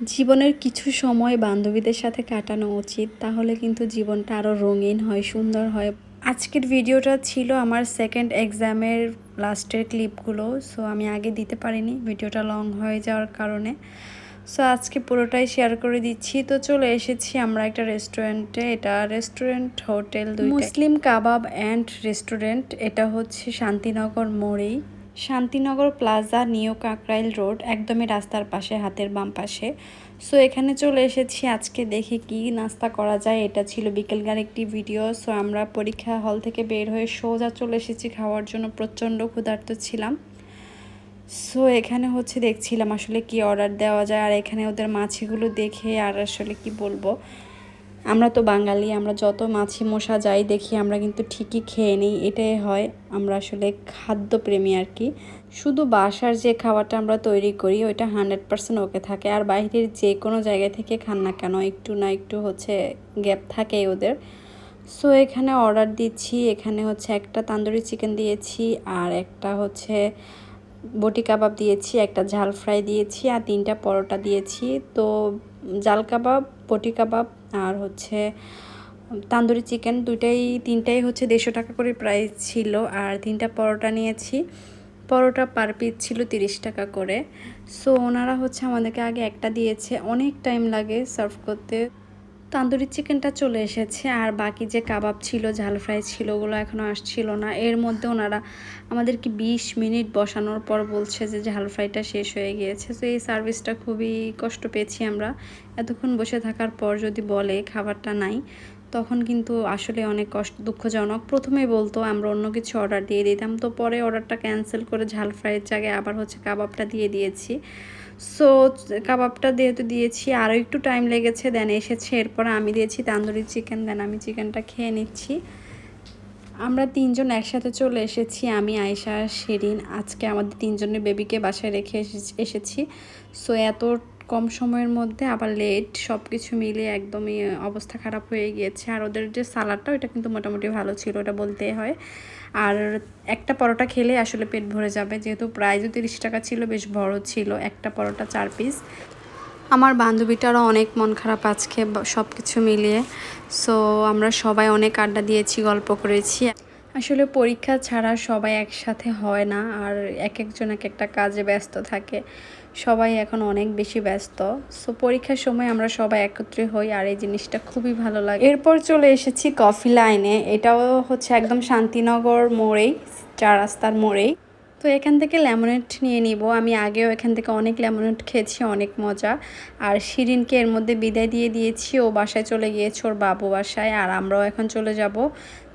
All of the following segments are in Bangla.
জীবনের কিছু সময় বান্ধবীদের সাথে কাটানো উচিত, তাহলে কিন্তু জীবনটা আরও রঙিন হয়, সুন্দর হয়। আজকের ভিডিওটা ছিল আমার সেকেন্ড এক্সামের লাস্টের ক্লিপগুলো সো আমি আগে দিতে পারিনি, ভিডিওটা লং হয়ে যাওয়ার কারণে। সো আজকে পুরোটাই শেয়ার করে দিচ্ছি। তো চলে এসেছি আমরা একটা রেস্টুরেন্টে এটা restaurant hotel Muslim kabab and restaurant এটা হচ্ছে Shantinagar মোড়েই। Shantinagar Plaza, New Kakrail Road, একদমই রাস্তার পাশে, হাতের বাম পাশে। সো, এখানে চলে এসেছি আজকে দেখে কি নাস্তা করা যায়, এটা ছিল বিকেলগার একটি ভিডিও। সো, আমরা পরীক্ষা হল থেকে বের হয়ে সোজা চলে এসেছি, খাওয়ার জন্য প্রচণ্ড ক্ষুধার্ত ছিলাম। সো, এখানে হচ্ছে দেখছিলাম আসলে কি অর্ডার দেওয়া যায়, আর এখানে ওদের মাছিগুলো দেখে আর আসলে কি বলব। আমরা তো বাঙালি, আমরা যত মাছি মশা যাই দেখি, আমরা কিন্তু ঠিকই খেয়ে নিই, এটাই হয়। আমরা আসলে খাদ্যপ্রেমী আর কি। শুধু বাসার যে খাবারটা আমরা তৈরি করি, ওইটা হান্ড্রেড পার্সেন্ট ওকে থাকে। আর বাইরের যে কোনো জায়গা থেকে খান না কেন, একটু না একটু হচ্ছে গ্যাপ থাকে ওদের। সো এখানে অর্ডার দিচ্ছি, এখানে হচ্ছে একটা তান্দুরি চিকেন দিয়েছি, আর একটা হচ্ছে বটি কাবাব দিয়েছি, একটা ঝাল ফ্রাই দিয়েছি, আর তিনটা পরোটা দিয়েছি। তো জাল কাবাব বটি কাবাব আর হচ্ছে তান্দুরি চিকেন দুইটাই, তিনটাই হচ্ছে দেড়শো টাকা করে প্রাইস ছিল। আর তিনটা পরোটা নিয়েছি। পরোটা পার পিস ছিল তিরিশ টাকা করে। সো ওনারা হচ্ছে আমাদেরকে আগে একটা দিয়েছে। অনেক টাইম লাগে সার্ভ করতে। তান্দুরি চিকেনটা চলে এসেছে আর বাকি যে কাবাব ছিল, ঝাল ফ্রাই ছিল, ওগুলো এখনও আসছিল না। এর মধ্যে ওনারা আমাদেরকে বিশ মিনিট বসানোর পর বলছে যে ঝাল ফ্রাইটা শেষ হয়ে গিয়েছে। তো এই সার্ভিসটা খুবই কষ্ট পেয়েছি আমরা। এতক্ষণ বসে থাকার পর যদি বলে খাবারটা নাই, তখন কিন্তু আসলে অনেক কষ্ট, দুঃখজনক। প্রথমে বলতো আমরা অন্য কিছু অর্ডার দিয়ে দিতাম, তো পরে অর্ডারটা ক্যান্সেল করে ঝাল ফ্রাইয়ের জায়গায় আবার হচ্ছে কাবাবটা দিয়ে দিয়েছি। সো কাবাবটা যেহেতু দিয়েছি আরও একটু টাইম লেগেছে দেন এসেছে। এরপর আমি দিয়েছি তান্দুরি চিকেন দেন আমি চিকেনটা খেয়ে নিচ্ছি। আমরা তিনজন একসাথে চলে এসেছি, আমি আয়সা শেরিন। আজকে আমাদের তিনজনের বেবিকে বাসায় রেখে এসেছি সো এত কম সময়ের মধ্যে আবার লেট সব কিছু মিলে একদমই অবস্থা খারাপ হয়ে গিয়েছে। আর ওদের যে সালাডটা ওটা কিন্তু মোটামুটি ভালো ছিল, ওটা বলতে হয়। আর একটা পরোটা খেলে আসলে পেট ভরে যাবে। যেহেতু প্রাইজও তিরিশ টাকা ছিল, বেশ বড় ছিল একটা পরোটা চার পিস আমার বান্ধবীটারও অনেক মন খারাপ আজকে সব কিছু মিলিয়ে। সো আমরা সবাই অনেক আড্ডা দিয়েছি, গল্প করেছি। আসলে পরীক্ষা ছাড়া সবাই একসাথে হয় না, আর এক একজন এক একটা কাজে ব্যস্ত থাকে। সবাই এখন অনেক বেশি ব্যস্ত। সো পরীক্ষার সময় আমরা সবাই একত্রে হই, আর এই জিনিসটা খুবই ভালো লাগে। এরপর চলে এসেছি কফি লাইনে। এটাও হচ্ছে একদম শান্তিনগর মোড়েই, চার রাস্তার মোড়েই। তো এখান থেকে লেমনেট নিয়ে নিব। আমি আগেও এখান থেকে অনেক লেমনেট খেয়েছি, অনেক মজা। আর শিরিনকে এর মধ্যে বিদায় দিয়ে দিয়েছি। ও বাসায় চলে গিয়েছে ওর বাবু বাসায়, আর আমরাও এখন চলে যাব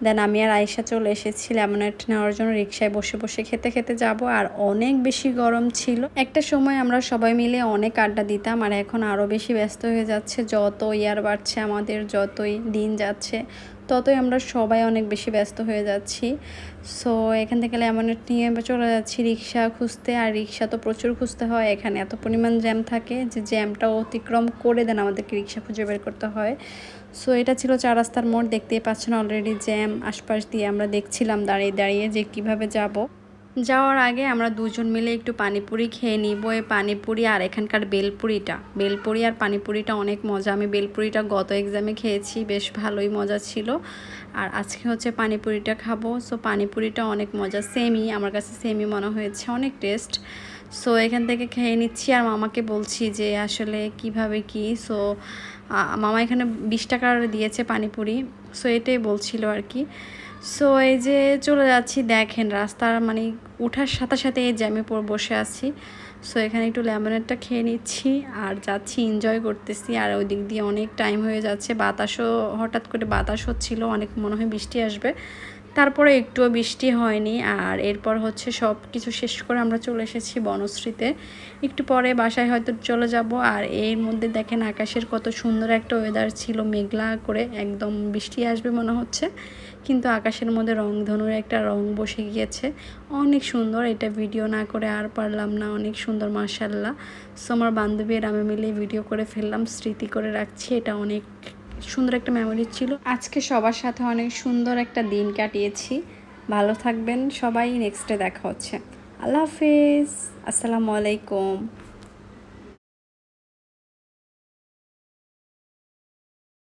দেন আমি আর আয়সা চলে এসেছি লেমনেট নেওয়ার জন্য রিক্সায় বসে বসে খেতে খেতে যাব আর অনেক বেশি গরম ছিল। একটা সময় আমরা সবাই মিলে অনেক আড্ডা দিতাম আর এখন আরও বেশি ব্যস্ত হয়ে যাচ্ছে। যত ইয়ার বাড়ছে আমাদের, যতই দিন যাচ্ছে, ততই আমরা সবাই অনেক বেশি ব্যস্ত হয়ে যাচ্ছি। সো এখান থেকে লেমনেট নিয়ে চলে যাচ্ছি রিক্সা খুঁজতে। আর রিক্সা তো প্রচুর খুঁজতে হয়, এখানে এত পরিমাণ জ্যাম থাকে যে জ্যামটা অতিক্রম করে দেন আমাদেরকে রিক্সা খুঁজে বের করতে হয়। সো এটা ছিল চার রাস্তার মোড়, দেখতেই পাচ্ছেন অলরেডি জ্যাম আশপাশ দিয়ে আমরা দেখছিলাম দাঁড়িয়ে দাঁড়িয়ে যে কীভাবে যাব। যাওয়ার আগে আমরা দুজন মিলে একটু পানিপুরি খেয়ে নিব, এই পানিপুরি আর এখানকার বেলপুরিটা। বেলপুরি আর পানিপুরিটা অনেক মজা। আমি বেলপুরিটা গত এক্সামে খেয়েছি, বেশ ভালোই মজা ছিল। আর আজকে হচ্ছে পানিপুরিটা খাব। সো পানিপুরিটা অনেক মজা সেমই আমার কাছে সেমই মনে হয়েছে, অনেক টেস্ট সো এখান থেকে খেয়ে নিচ্ছি আর মামাকে বলছি যে আসলে কীভাবে কি? সো মামা এখানে বিশ টাকার দিয়েছে পানিপুরি। সো এটাই বলছিল আর কি। সো এই যে চলে যাচ্ছি, দেখেন রাস্তার মানে উঠার সাথে সাথে এই জ্যামে পর বসে আছি। সো এখানে একটু লেমনেটটা খেয়ে নিচ্ছি আর যাচ্ছি এনজয় করতেছি। আর ওই দিক দিয়ে অনেক টাইম হয়ে যাচ্ছে। বাতাসও, হঠাৎ করে বাতাস হচ্ছিল, অনেক মনে হয় বৃষ্টি আসবে। তারপরে একটুও বৃষ্টি হয়নি, আর এরপর হচ্ছে সব কিছু শেষ করে আমরা চলে এসেছি বনশ্রীতে। একটু পরে বাসায় হয়তো চলে যাব, আর এর মধ্যে দেখেন আকাশের কত সুন্দর একটা ওয়েদার ছিল, মেঘলা করে একদম বৃষ্টি আসবে মনে হচ্ছে। কিন্তু আকাশের মধ্যে রংধনুর একটা রং বসে গিয়েছে। অনেক সুন্দর, এটা ভিডিও না করে আর পারলাম না, অনেক সুন্দর মার্শাল্লাহ সো আমার বান্ধবী আর আমি মিলে ভিডিও করে ফেললাম, স্মৃতি করে রাখছি, এটা অনেক সুন্দর একটা মেমোরি ছিল। আজকে সবার সাথে অনেক সুন্দর একটা দিন কাটিয়েছি। ভালো থাকবেন সবাই নেক্সটে দেখা হচ্ছে। আল্লাহ হাফেজ। আসসালামু আলাইকুম।